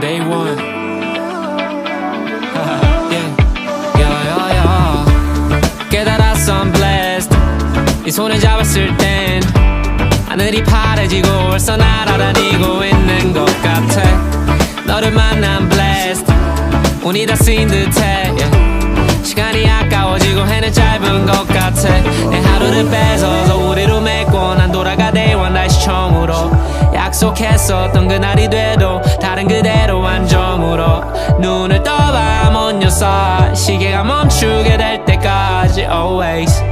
day one. yeah, yeah, yeah, yeah. 깨달았어 I'm blessed. 네 손을 잡았을 땐 하늘이 파래지고 벌써 날아다니고 있는 것 같아. 너를 만난 blessed. 운이 다 쓰인 듯해. yeah. 시간이 아까워지고 해는 짧은 것 같아. 내 하루를 뺏어서 약속했었던 그날이 돼도 다른 그대로 안정으로 눈을 떠봐 못 녀석 시계가 멈추게 될 때까지 always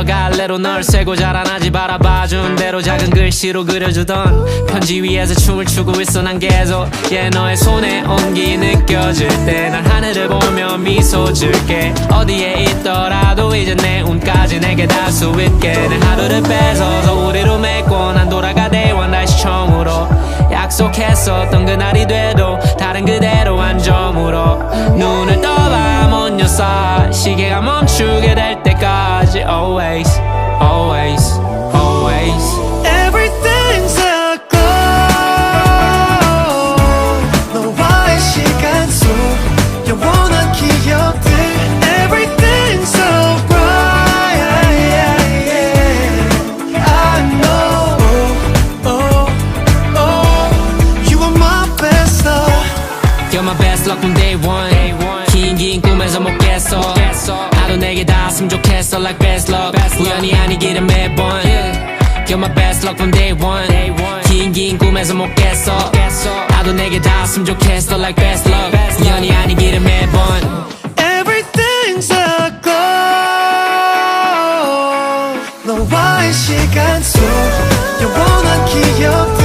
너 여러 갈래로 널 세고 자라나지 바라봐준 대로 작은 글씨로 그려주던 편지 위에서 춤을 추고 있어 난 계속 yeah, 너의 손에 온기 느껴질 때 난 하늘을 보며 미소 줄게 어디에 있더라도 이제 내 운까지 내게 닿을 수 있게 내 하루를 뺏어서 우리로 맺고 난 돌아가 대원 다시 처음으로 약속했었던 그날이 돼도 다른 그대로 안정으로 눈을 떠봐 못 녀석 시계가 멈추게 될 때까지 always always always Everything's a go. 너와의 시간 속 영원한 기억들. Everything's so bright. I know. Oh, oh, you are my best love. You're my best luck from day one 긴 긴 꿈에서 못 깼어 이게 다였으면 좋겠어 like best luck 우연이 아니기를 매번. You're my best luck from day one. 긴긴 꿈에서 못 깼어. 나도 내게 닿았으면 좋겠어 like best luck 우연이 아니기를 매번. Everything's a goal 너와의 시간 속 영원한 기억